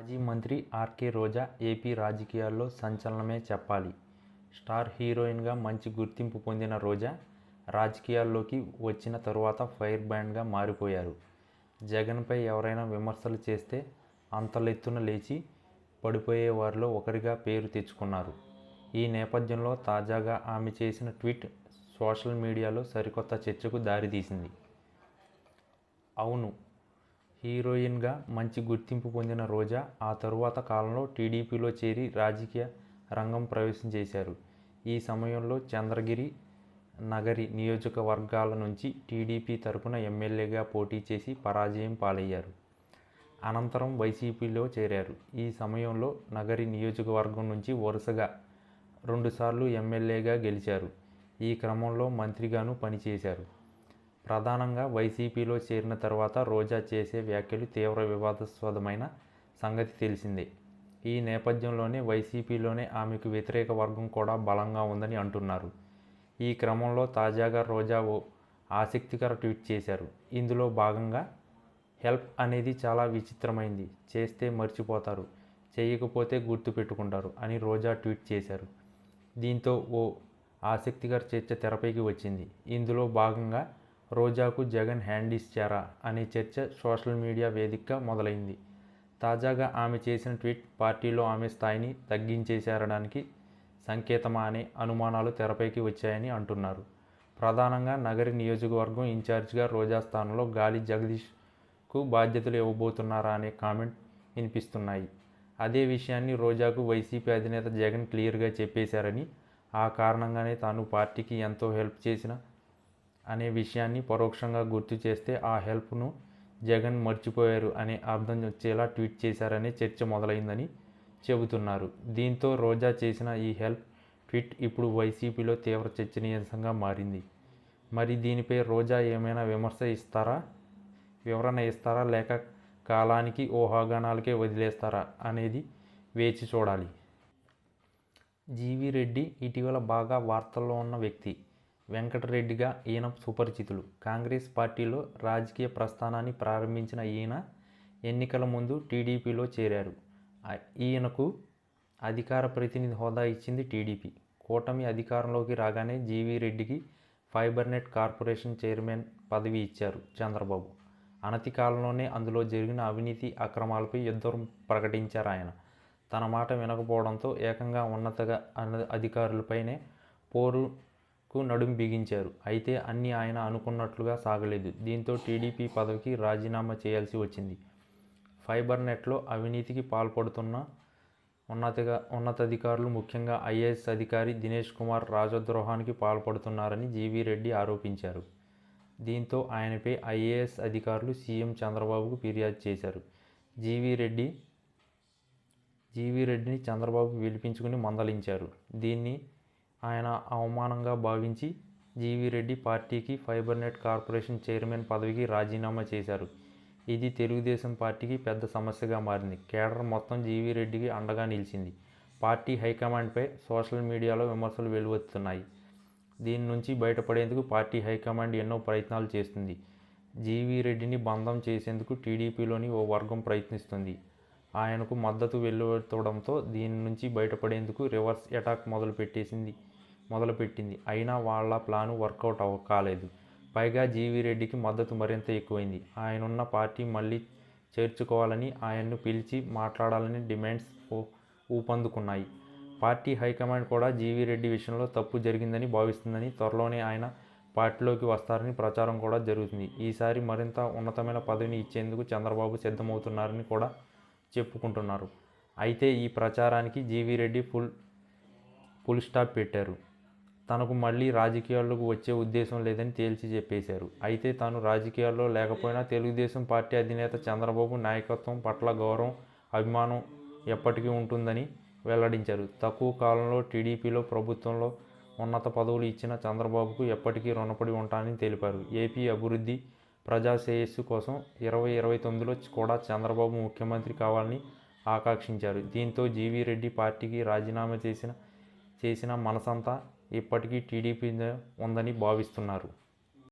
మాజీ మంత్రి ఆర్కే రోజా ఏపీ రాజకీయాల్లో సంచలనమే చెప్పాలి. స్టార్ హీరోయిన్గా మంచి గుర్తింపు పొందిన రోజా రాజకీయాల్లోకి వచ్చిన తరువాత ఫైర్ బ్యాండ్గా మారిపోయారు. జగన్పై ఎవరైనా విమర్శలు చేస్తే అంతలెత్తున లేచి పడిపోయే వారిలో ఒకరిగా పేరు తెచ్చుకున్నారు. ఈ నేపథ్యంలో తాజాగా ఆమె చేసిన ట్వీట్ సోషల్ మీడియాలో సరికొత్త చర్చకు దారితీసింది. అవును హీరోయిన్గా మంచి గుర్తింపు పొందిన రోజా ఆ తరువాత కాలంలో టీడీపీలో చేరి రాజకీయ రంగం ప్రవేశం చేశారు. ఈ సమయంలో చంద్రగిరి నగరి నియోజకవర్గాల నుంచి టీడీపీ తరపున ఎమ్మెల్యేగా పోటీ చేసి పరాజయం పాలయ్యారు. అనంతరం వైసీపీలో చేరారు. ఈ సమయంలో నగరి నియోజకవర్గం నుంచి వరుసగా రెండుసార్లు ఎమ్మెల్యేగా గెలిచారు. ఈ క్రమంలో మంత్రిగాను పనిచేశారు. ప్రధానంగా వైసీపీలో చేరిన తర్వాత రోజా చేసే వ్యాఖ్యలు తీవ్ర వివాదాస్పదమైన సంగతి తెలిసిందే. ఈ నేపథ్యంలోనే వైసీపీలోనే ఆమెకు వ్యతిరేక వర్గం కూడా బలంగా ఉందని అంటున్నారు. ఈ క్రమంలో తాజాగా రోజా ఓ ఆసక్తికర ట్వీట్ చేశారు. ఇందులో భాగంగా హెల్ప్ అనేది చాలా విచిత్రమైంది. చేస్తే మర్చిపోతారు. చేయకపోతే గుర్తుపెట్టుకుంటారు అని రోజా ట్వీట్ చేశారు. దీంతో ఓ ఆసక్తికర చర్చ తెరపైకి వచ్చింది. ఇందులో భాగంగా రోజాకు జగన్ హ్యాండ్ ఇచ్చారా అనే చర్చ సోషల్ మీడియా వేదికగా మొదలైంది. తాజాగా ఆమె చేసిన ట్వీట్ పార్టీలో ఆమె స్థాయిని తగ్గించేసేరడానికి సంకేతమా అనే అనుమానాలు తెరపైకి వచ్చాయని అంటున్నారు. ప్రధానంగా నగరి నియోజకవర్గం ఇన్ఛార్జిగా రోజా స్థానంలో గాలి జగదీష్కు బాధ్యతలు ఇవ్వబోతున్నారా అనే కామెంట్ వినిపిస్తున్నాయి. అదే విషయాన్ని రోజాకు వైసీపీ అధినేత జగన్ క్లియర్గా చెప్పేశారని ఆ కారణంగానే తాను పార్టీకి ఎంతో హెల్ప్ చేసిన అనే విషయాన్ని పరోక్షంగా గుర్తు చేస్తే ఆ హెల్ప్ను జగన్ మర్చిపోయారు అనే అర్థం వచ్చేలా ట్వీట్ చేశారనే చర్చ మొదలైందని చెబుతున్నారు. దీంతో రోజా చేసిన ఈ హెల్ప్ ట్వీట్ ఇప్పుడు వైసీపీలో తీవ్ర చర్చనీయాంశంగా మారింది. మరి దీనిపై రోజా ఏమైనా విమర్శ ఇస్తారా? వివరణ ఇస్తారా? లేక కాలానికి ఊహాగానాలకే వదిలేస్తారా? అనేది వేచి చూడాలి. జీవి రెడ్డి ఇటీవల బాగా వార్తల్లో ఉన్న వ్యక్తి. వెంకటరెడ్డిగా ఈయన సుపరిచితులు. కాంగ్రెస్ పార్టీలో రాజకీయ ప్రస్థానాన్ని ప్రారంభించిన ఈయన ఎన్నికల ముందు టీడీపీలో చేరారు. ఈయనకు అధికార ప్రతినిధి హోదా ఇచ్చింది టీడీపీ. కూటమి అధికారంలోకి రాగానే జీవీ రెడ్డికి ఫైబర్నెట్ కార్పొరేషన్ చైర్మన్ పదవి ఇచ్చారు చంద్రబాబు. అనతి కాలంలోనే అందులో జరిగిన అవినీతి అక్రమాలపై యుద్ధం ప్రకటించారు ఆయన. తన మాట వినకపోవడంతో ఏకంగా ఉన్నతగా అధికారులపైనే పోరు కు నడుం బిగించారు. అయితే అన్ని ఆయన అనుకున్నట్లుగా సాగలేదు. దీంతో టీడీపీ పదవికి రాజీనామా చేయాల్సి వచ్చింది. ఫైబర్ నెట్లో అవినీతికి పాల్పడుతున్న ఉన్నతగా ఉన్నతాధికారులు ముఖ్యంగా ఐఏఎస్ అధికారి దినేష్ కుమార్ రాజద్రోహానికి పాల్పడుతున్నారని జీవీ రెడ్డి ఆరోపించారు. దీంతో ఆయనపై ఐఏఎస్ అధికారులు సీఎం చంద్రబాబుకు ఫిర్యాదు చేశారు. జీవీ రెడ్డి జీవీ రెడ్డిని చంద్రబాబు పిలిపించుకుని మందలించారు. దీన్ని ఆయన అవమానంగా భావించి జీవీ రెడ్డి పార్టీకి ఫైబర్నెట్ కార్పొరేషన్ చైర్మన్ పదవికి రాజీనామా చేశారు. ఇది తెలుగుదేశం పార్టీకి పెద్ద సమస్యగా మారింది. కేడర్ మొత్తం జీవీ రెడ్డికి అండగా నిలిచింది. పార్టీ హైకమాండ్పై సోషల్ మీడియాలో విమర్శలు వెలువెత్తున్నాయి. దీని నుంచి బయటపడేందుకు పార్టీ హైకమాండ్ ఎన్నో ప్రయత్నాలు చేస్తుంది. జీవీ రెడ్డిని బంధం చేసేందుకు టీడీపీలోని ఓ వర్గం ప్రయత్నిస్తుంది. ఆయనకు మద్దతు వెలువెత్తడంతో దీని నుంచి బయటపడేందుకు రివర్స్ అటాక్ మొదలుపెట్టేసింది మొదలుపెట్టింది. అయినా వాళ్ళ ప్లాను వర్కౌట్ అవ కాలేదు. పైగా జీవీ రెడ్డికి మద్దతు మరింత ఎక్కువైంది. ఆయనున్న పార్టీ మళ్ళీ చేర్చుకోవాలని ఆయన్ను పిలిచి మాట్లాడాలని డిమాండ్స్ ఊపందుకున్నాయి. పార్టీ హైకమాండ్ కూడా జీవీ రెడ్డి విషయంలో తప్పు జరిగిందని భావిస్తుందని త్వరలోనే ఆయన పార్టీలోకి వస్తారని ప్రచారం కూడా జరుగుతుంది. ఈసారి మరింత ఉన్నతమైన పదవిని ఇచ్చేందుకు చంద్రబాబు సిద్ధమవుతున్నారని కూడా చెప్పుకుంటున్నారు. అయితే ఈ ప్రచారానికి GV Reddy full full stop పెట్టారు. తనకు మళ్ళీ రాజకీయాల్లోకి వచ్చే ఉద్దేశం లేదని తేల్చి చెప్పేశారు. అయితే తాను రాజకీయాల్లో లేకపోయినా తెలుగుదేశం పార్టీ అధినేత చంద్రబాబు నాయకత్వం పట్ల గౌరవం అభిమానం ఎప్పటికీ ఉంటుందని వెల్లడించారు. తక్కువ కాలంలో టీడీపీలో ప్రభుత్వంలో ఉన్నత పదవులు ఇచ్చిన చంద్రబాబుకు ఎప్పటికీ రుణపడి ఉంటానని తెలిపారు. ఏపీ అభివృద్ధి ప్రజా శ్రేయస్సు కోసం ఇరవై ఇరవై తొమ్మిదిలో కూడా చంద్రబాబు ముఖ్యమంత్రి కావాలని ఆకాంక్షించారు. దీంతో జీవీ రెడ్డి పార్టీకి రాజీనామా చేసిన చేసిన మనసంతా ఇప్పటికీ టీడీపీ ఉందని భావిస్తున్నారు.